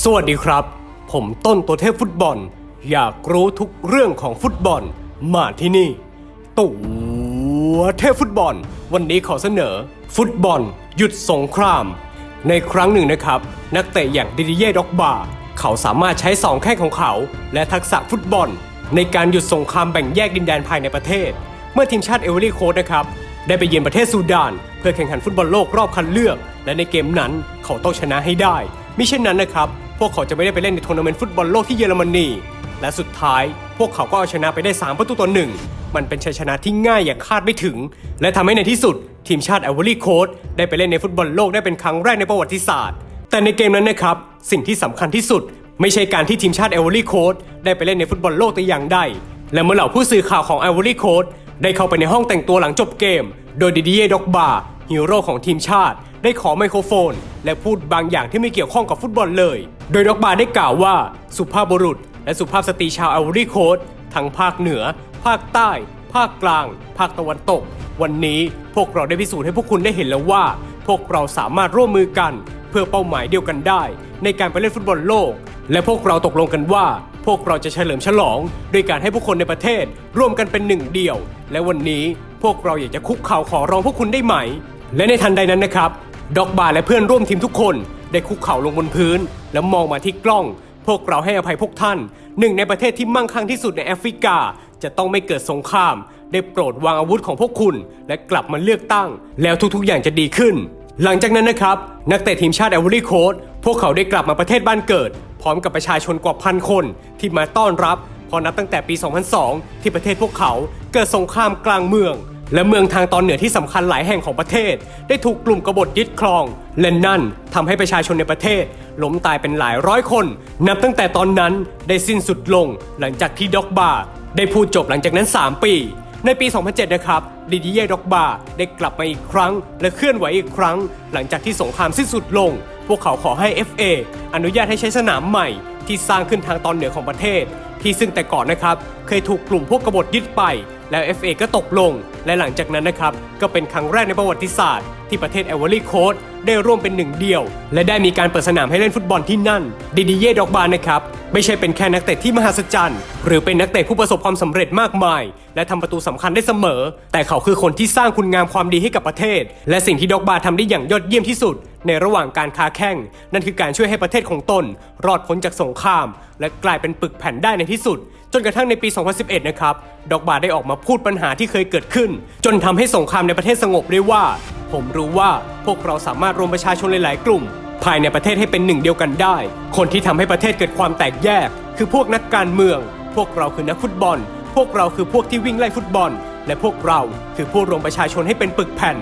สวัสดีครับ ผมต้นตัวเทพฟุตบอล อยากรู้ทุกเรื่องของฟุตบอลมาที่นี่ ตัวเทพฟุตบอล วันนี้ขอเสนอ ฟุตบอล หยุดสงคราม ในครั้งหนึ่งนะครับ นักเตะอย่างดิดิเย่ด็อกบา เขาสามารถใช้สองแข้งของเขา และทักษะฟุตบอล ในการหยุดสงครามแบ่งแยกดินแดนภายในประเทศ เมื่อทีมชาติเอเวอรี่โค้ดนะครับได้ไปเยือนประเทศซูดาน เพื่อแข่งขันฟุตบอลโลกรอบคัดเลือก และในเกมนั้นเขาต้องชนะให้ได้ มิเช่นนั้นนะครับ พวกเขาจะไม่ได้ไปเล่นในทัวร์นาเมนต์ฟุตบอลโลกที่เยอรมนี และสุดท้าย พวกเขาก็เอาชนะไปได้ 3 ประตูต่อหนึ่ง มันเป็นชัยชนะที่ง่ายอย่างคาดไม่ถึง และทำให้ในที่สุด ทีมชาติไอวอรี่โค้ดได้ไปเล่นในฟุตบอลโลกได้เป็นครั้งแรกในประวัติศาสตร์ แต่ในเกมนั้นนะครับ สิ่งที่สำคัญที่สุด ไม่ใช่การที่ทีมชาติไอวอรี่โค้ดได้ไปเล่นในฟุตบอลโลกแต่อย่างใด และเมื่อเหล่าผู้สื่อข่าวของไอวอรี่โค้ดได้เข้าไปในห้องแต่งตัวหลังจบเกม โดยดิดิเยด็อกบาฮีโร่ของทีมชาติ ได้ขอไมโครโฟน และพูดบางอย่างที่ไม่เกี่ยวข้องกับฟุตบอลเลย โดยด็อกบาได้กล่าวว่าสุภาพบุรุษ และสุภาพสตรีชาวไอวอรีโค้ดทั้งภาคเหนือ ภาคใต้ ภาคกลาง ภาคตะวันตก วันนี้พวกเราได้พิสูจน์ให้พวกคุณได้เห็นแล้วว่า พวกเราสามารถร่วมมือกัน เพื่อเป้าหมายเดียวกันได้ ในการไปเล่นฟุตบอลโลก และพวกเราตกลงกันว่า พวกเราจะเฉลิมฉลองด้วยการให้ผู้คนในประเทศ ร่วมกันเป็นหนึ่งเดียว และวันนี้พวกเราอยากจะคุกเข่าขอร้องพวกคุณได้ไหม และในทันใดนั้นนะครับ ด็อกบาร์และเพื่อนร่วมทีมทุกคนได้คุกเข่าลงบนพื้น แล้วมองมาที่กล้อง พวกเราให้อภัยพวกท่าน หนึ่งในประเทศที่มั่งคั่งที่สุดในแอฟริกา จะต้องไม่เกิดสงคราม ได้โปรดวางอาวุธของพวกคุณ และกลับมาเลือกตั้ง แล้วทุกๆอย่างจะดีขึ้น หลังจากนั้นนะครับ นักเตะทีมชาติแอเวอรี่โค้ดพวกเขาได้กลับมาประเทศบ้านเกิด พร้อมกับประชาชนกว่าพันคนที่มาต้อนรับพอนับตั้งแต่ปี 2002 ที่ประเทศพวกเขาเกิดสงครามกลางเมือง และเมืองทางตอนเหนือที่สำคัญหลายแห่งของประเทศ ได้ถูกกลุ่มกบฏยึดครอง และนั่นทำให้ประชาชนในประเทศล้มตายเป็นหลายร้อยคน นับตั้งแต่ตอนนั้นได้สิ้นสุดลงหลังจากที่ด็อกบาได้พูดจบหลังจากนั้น 3 ปี ในปี 2007 นะครับดิดิเย่ด็อกบาได้กลับมาอีกครั้ง และเคลื่อนไหวอีกครั้ง หลังจากที่สงครามสิ้นสุดลง พวกเขาขอให้ FA อนุญาตให้ใช้สนามใหม่ ที่สร้างขึ้นทางตอนเหนือของประเทศ ที่ซึ่งแต่ก่อนนะครับ เคยถูกกลุ่มพวกกบฏยึดไป แล้ว FA ก็ตกลง และหลังจากนั้นนะครับ ก็เป็นครั้งแรกในประวัติศาสตร์ที่ประเทศเอเวอรี่โค้ดได้ร่วมเป็นหนึ่งเดียว และได้มีการเปิดสนามให้เล่นฟุตบอลที่นั่นดิดิเย่ด็อกบานะครับไม่ใช่เป็นแค่นักเตะที่มหัศจรรย์ หรือเป็นนักเตะผู้ประสบความสำเร็จมากมาย และทำประตูสำคัญได้เสมอ แต่เขาคือคนที่สร้างคุณงามความดีให้กับประเทศ และสิ่งที่ด็อกบาทำได้อย่างยอดเยี่ยมที่สุด ในระหว่างการค้าแข่ง นั่นคือการช่วยให้ประเทศของตน รอดพ้นจากสงคราม และกลายเป็นปึกแผ่นได้ในที่สุด จนกระทั่งในปี 2011 นะครับดอกบาได้ออกมาพูดปัญหาที่เคยเกิดขึ้น จนทำให้สงครามในประเทศสงบได้ว่า ผมรู้ว่าพวกเราสามารถรวมประชาชนหลาย ๆ กลุ่ม ภายในประเทศให้เป็นหนึ่งเดียวกันได้ คนที่ทำให้ประเทศเกิดความแตกแยก คือพวกนักการเมือง พวกเราคือนักฟุตบอล พวกเราคือพวกที่วิ่งไล่ฟุตบอล และพวกเราคือผู้รวมประชาชนให้เป็นปึกแผ่น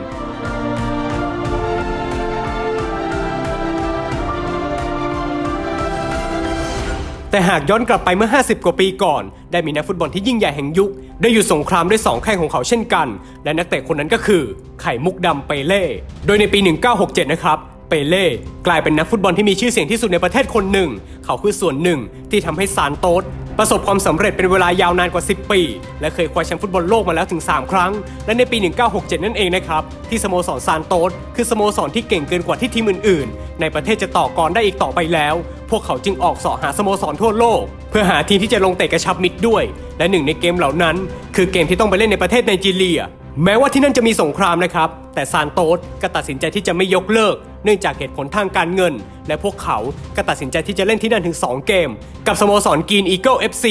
แต่หากย้อนกลับไปเมื่อ 50 กว่าปีก่อน ได้มีนักฟุตบอลที่ยิ่งใหญ่แห่งยุค ได้หยุดสงครามด้วยสองแข้งของเขาเช่นกัน และนักเตะคนนั้นก็คือ ไข่มุกดำเปเล่ โดยในปี 1967 นะครับเปเล่กลายเป็นนักฟุตบอลที่มีชื่อเสียงที่สุดในประเทศคนหนึ่ง เขาคือส่วนหนึ่งที่ทำให้ซานโตสประสบความสำเร็จเป็นเวลายาวนานกว่า 10 ปี และเคยคว้าแชมป์ฟุตบอลโลกมาแล้วถึง 3 ครั้ง และในปี 1967 นั่นเองนะครับ ที่สโมสรซานโตสคือสโมสรที่เก่งเกินกว่าที่ทีมอื่น ในประเทศจะต่อกรได้อีกต่อไปแล้ว พวกเขาจึงออกเสาะหาสโมสรทั่วโลก เพื่อหาทีมที่จะลงเตะกระชับมิตรด้วย และหนึ่งในเกมเหล่านั้น คือเกมที่ต้องไปเล่นในประเทศไนจีเรีย แม้ว่าที่นั่นจะมีสงครามนะครับ แต่ซานโตสก็ตัดสินใจที่จะไม่ยกเลิก เนื่องจากเหตุผลทางการเงิน และพวกเขาก็ตัดสินใจที่จะเล่นที่นั่นถึง 2 เกม กับสโมสรกรีนอีเกิล FC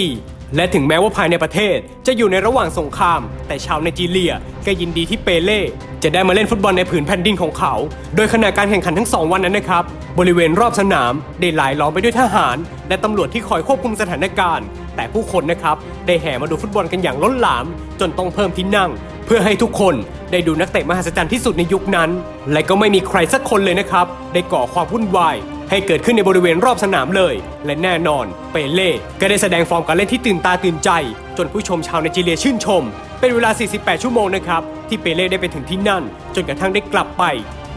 และถึงแม้ว่าภายในประเทศจะอยู่ในระหว่างสงคราม แต่ชาวไนจีเรียก็ยินดีที่เปเล่จะได้มาเล่นฟุตบอลในผืนแผ่นดินของเขา โดยขณะการแข่งขันทั้ง2วันนั้นนะครับ บริเวณรอบสนามได้หลายล้อมไปด้วยทหาร และตำรวจที่คอยควบคุมสถานการณ์ แต่ผู้คนนะครับได้แห่มาดูฟุตบอลกันอย่างล้นหลาม จนต้องเพิ่มที่นั่ง เพื่อให้ทุกคนได้ดูนักเตะมหัศจรรย์ที่สุดในยุคนั้น และก็ไม่มีใครสักคนเลยนะครับได้ก่อความวุ่นวาย ให้เกิดขึ้นในบริเวณรอบสนามเลย และแน่นอน เปเล่ก็ได้แสดงฟอร์มการเล่นที่ตื่นตาตื่นใจ จนผู้ชมชาวไนจีเรียชื่นชม เป็นเวลา 48 ชั่วโมงนะครับ ที่เปเล่ได้ไปถึงที่นั่น จนกระทั่งได้กลับไป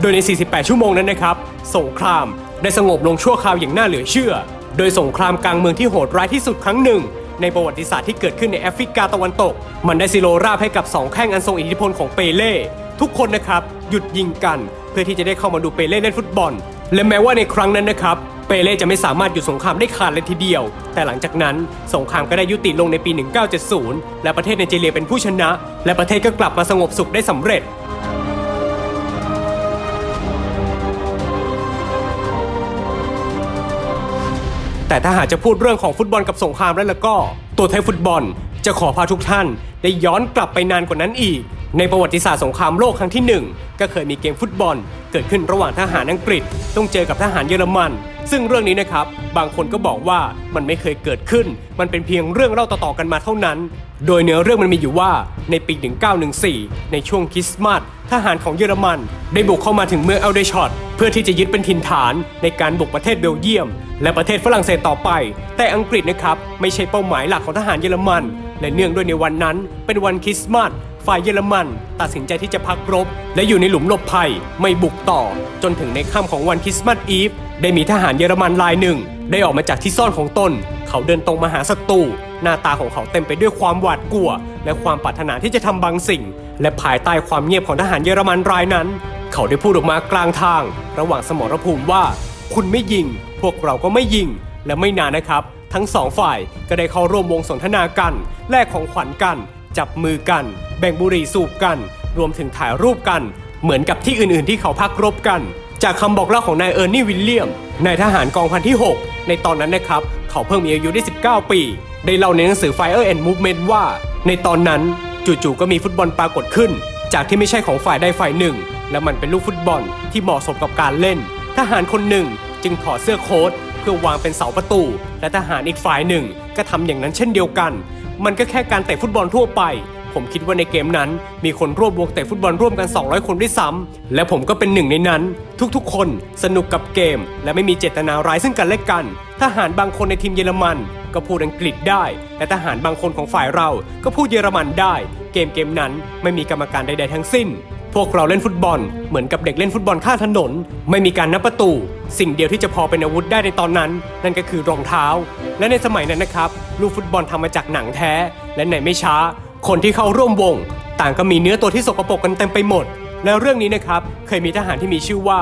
โดยใน 48 ชั่วโมงนั้นนะครับสงคราม ได้สงบลงชั่วคราวอย่างน่าเหลือเชื่อ โดยสงครามกลางเมืองที่โหดร้ายที่สุดครั้งหนึ่งในประวัติศาสตร์ที่เกิดขึ้นในแอฟริกาตะวันตก มันได้ซิโลราบให้กับสองแข้งอันทรงอิทธิพลของเปเล่ ทุกคนนะครับ หยุดยิงกัน เพื่อที่จะได้เข้ามาดูเปเล่เล่นฟุตบอล และแม้ว่าในครั้งนั้นนะครับ เปเล่จะไม่สามารถหยุดสงครามได้ขาดเลยทีเดียว แต่หลังจากนั้นสงครามก็ได้ยุติลงในปี 1970 และประเทศไนจีเรียเป็นผู้ชนะ และประเทศก็กลับมาสงบสุขได้สำเร็จแต่ถ้าหากจะพูดเรื่องของฟุตบอลกับสงครามแล้วล่ะก็ ตัวไทยฟุตบอลจะขอพาทุกท่านได้ย้อนกลับไปนานกว่านั้นอีก ในประวัติศาสตร์สงครามโลกครั้งที่ 1 ก็เคยมีเกมฟุตบอล เกิดขึ้นระหว่างทหารอังกฤษ ต้องเจอกับทหารเยอรมัน ซึ่งเรื่องนี้นะครับ บางคนก็บอกว่ามันไม่เคยเกิดขึ้น มันเป็นเพียงเรื่องเล่าต่อๆกันมาเท่านั้น โดยเนื้อเรื่องมันมีอยู่ว่าในปี 1914 ในช่วงคริสต์มาสทหารของเยอรมัน ได้บุกเข้ามาถึงเมืองเอลเดชอตเพื่อที่จะยึดเป็นถิ่นฐานในการบุกประเทศเบลเยียม และประเทศฝรั่งเศสต่อไป แต่อังกฤษนะครับไม่ใช่เป้าหมายหลักของทหารเยอรมัน และเนื่องด้วยในวันนั้น เป็นวันคริสต์มาส ฝ่ายเยอรมันตัดสินใจที่จะพักรบ และอยู่ในหลุมหลบภัยไม่บุกต่อ จนถึงในค่ำของวันคริสต์มาสอีฟ ได้มีทหารเยอรมันรายหนึ่ง ได้ออกมาจากที่ซ่อนของตน เขาเดินตรงมาหาศัตรูหน้าตาของเขาเต็มไปด้วยความหวาดกลัว และความปรารถนาที่จะทำบางสิ่ง และภายใต้ความเงียบของทหารเยอรมันรายนั้น เขาได้พูดออกมากลางทาง ระหว่างสมรภูมิว่า คุณไม่ยิง พวกเราก็ไม่ยิง และไม่นานนะครับ ทั้งสองฝ่ายก็ได้เข้าร่วมวงสนทนากันแลกของขวัญกัน จับมือกัน แบ่งบุหรี่สูบกัน รวมถึงถ่ายรูปกัน เหมือนกับที่อื่นๆ ที่เขาพักรบกัน จากคำบอกเล่าของนายเออร์นี่วิลเลียมนายทหารกองพันที่ 6 ในตอนนั้นนะครับ เขาเพิ่งมีอายุได้ 19 ปี ได้เล่าในหนังสือ Fire and Movement ว่า ในตอนนั้นจู่ๆก็มีฟุตบอลปรากฏขึ้น จากที่ไม่ใช่ของฝ่ายใดฝ่ายหนึ่ง และมันเป็นลูกฟุตบอลที่เหมาะสมกับการเล่น ทหารคนหนึ่งจึงถอดเสื้อโค้ทเพื่อวางเป็นเสาประตู และทหารอีกฝ่ายหนึ่งก็ทำอย่างนั้นเช่นเดียวกัน มันก็แค่การเตะฟุตบอลทั่วไป ผมคิดว่าในเกมนั้น มีคนร่วมวงเตะฟุตบอลร่วมกัน 200 คนด้วยซ้ำและผมก็เป็นหนึ่งในนั้น ทุกๆ คนสนุกกับเกม และไม่มีเจตนาร้ายซึ่งกันและกัน ทหารบางคนในทีมเยอรมัน ก็พูดอังกฤษได้ และทหารบางคนของฝ่ายเราก็พูดเยอรมันได้ เกมเกมนั้นไม่มีกรรมการใดๆทั้งสิ้น พวกเราเล่นฟุตบอลเหมือนกับเด็กเล่นฟุตบอลข้างถนน ไม่มีการนับประตู สิ่งเดียวที่จะพอเป็นอาวุธได้ในตอนนั้น นั่นก็คือรองเท้า และในสมัยนั้นนะครับ ลูกฟุตบอลทำมาจากหนังแท้ และไหนไม่ช้า คนที่เข้าร่วมวง ต่างก็มีเนื้อตัวที่สกปรกกันเต็มไปหมด แล้วเรื่องนี้นะครับเคยมีทหารที่มีชื่อว่า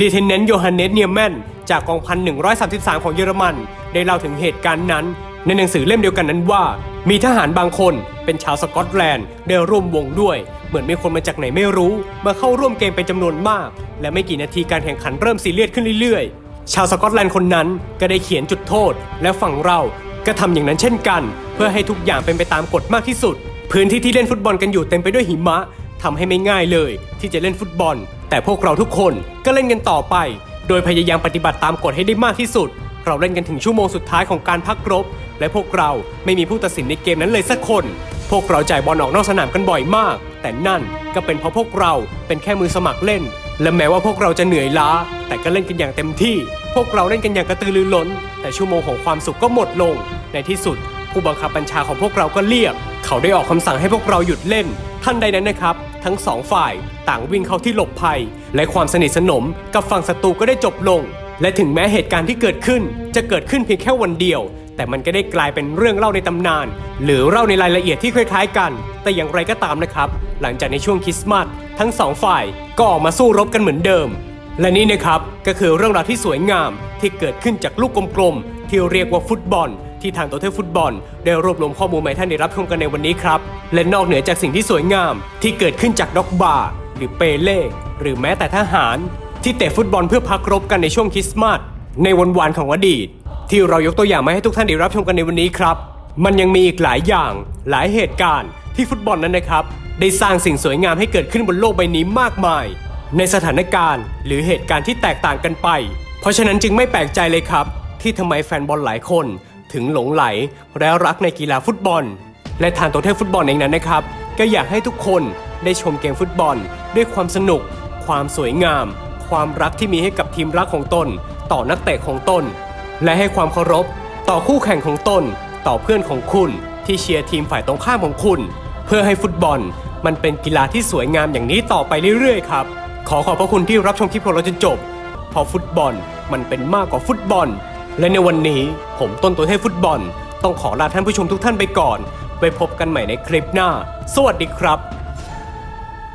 ลีเทนเนนต์โยฮันเนสเนียแมนจากกองพัน133 ของเยอรมัน ได้เล่าถึงเหตุการณ์นั้น ในหนังสือเล่มเดียวกันนั้นว่า มีทหารบางคนเป็นชาวสกอตแลนด์ได้ร่วมวงด้วย เหมือนมีคนมาจากไหนไม่รู้ มาเข้าร่วมเกมเป็นจำนวนมาก และไม่กี่นาทีการแข่งขันเริ่มซีเรียสขึ้นเรื่อยๆ ชาวสกอตแลนด์คนนั้นก็ได้เขียนจุดโทษ และฝั่งเราก็ทำอย่างนั้นเช่นกัน เพื่อให้ทุกอย่างเป็นไปตามกฎมากที่สุด พื้นที่ที่เล่นฟุตบอลกันอยู่เต็มไปด้วยหิมะทำให้ไม่ง่ายเลย ที่จะเล่นฟุตบอล แต่พวกเราทุกคนก็เล่นกันต่อไป โดยพยายามปฏิบัติตามกฎให้ได้มากที่สุด เราเล่นกันถึงชั่วโมงสุดท้ายของการพักรบ และพวกเราไม่มีผู้ตัดสินในเกมนั้นเลยสักคน พวกเราจ่ายบอลออกนอกสนามกันบ่อยมาก แต่นั่นก็เป็นเพราะพวกเราเป็นแค่มือสมัครเล่น และแม้ว่าพวกเราจะเหนื่อยล้า แต่ก็เล่นกันอย่างเต็มที่ พวกเราเล่นกันอย่างกระตือรือร้น แต่ชั่วโมงของความสุขก็หมดลง ในที่สุด ผู้บังคับบัญชาของพวกเราก็เรียก เขาได้ออกคำสั่งให้พวกเราหยุดเล่น ท่านใดนั้นนะครับ ทั้งสองฝ่าย ต่างวิ่งเข้าที่หลบภัย และความสนิทสนมกับฝั่งศัตรูก็ได้จบลง และถึงแม้เหตุการณ์ที่เกิดขึ้น จะเกิดขึ้นเพียงแค่วันเดียว แต่มันก็ได้กลายเป็นเรื่องเล่าในตำนาน หรือเล่าในรายละเอียดที่คล้ายๆกัน แต่อย่างไรก็ตามนะครับ หลังจากในช่วงคริสต์มาสทั้งสองฝ่ายก็ออกมาสู้รบกันเหมือนเดิม และนี่นะครับก็คือเรื่องราวที่สวยงามที่เกิดขึ้นจากลูกกลมๆที่เรียกว่าฟุตบอลที่ทางตัวเทพฟุตบอล ได้รวบรวมข้อมูลมาให้ท่านได้รับชมกันในวันนี้ครับ และนอกเหนือจากสิ่งที่สวยงามที่เกิดขึ้นจากด็อกบาร์หรือเปเล่หรือแม้แต่ทหาร ที่เตะฟุตบอลเพื่อพักรบกันในช่วงคริสต์มาสในวันวานของอดีต ที่เรายกตัวอย่างมาให้ทุกท่านได้รับชมกันในวันนี้ครับ มันยังมีอีกหลายอย่างหลายเหตุการณ์ที่ฟุตบอลนั้นนะครับ ได้สร้างสิ่งสวยงามให้เกิดขึ้นบนโลกใบนี้มากมาย ในสถานการณ์ หรือเหตุการณ์ที่แตกต่างกันไป เพราะฉะนั้นจึงไม่แปลกใจเลยครับ ที่ทำไมแฟนบอลหลายคนถึงหลงไหลและรักในกีฬาฟุตบอล และทางตัวเทพฟุตบอลเองนั้นนะครับ ก็อยากให้ทุกคนได้ชมเกมฟุตบอล ด้วยความสนุก ความสวยงาม ความรักที่มีให้กับทีมรักของตน ต่อนักเตะของตน และให้ความเคารพ ต่อคู่แข่งของตน ต่อเพื่อนของคุณ ที่เชียร์ทีมฝ่ายตรงข้ามของคุณ เพื่อให้ฟุตบอล มันเป็นกีฬาที่สวยงามอย่างนี้ต่อไปเรื่อยๆครับ ขอขอบพระคุณที่รับชมคลิปของเราจนจบเพอฟุตบอลมันเป็นมากกว่าฟุตบอล และในวันนี้ผมต้นตัวเทพฟุตบอล ต้องขอลาท่านผู้ชมทุกท่านไปก่อนไว้พบกันใหม่ในคลิปหน้า สวัสดีครับ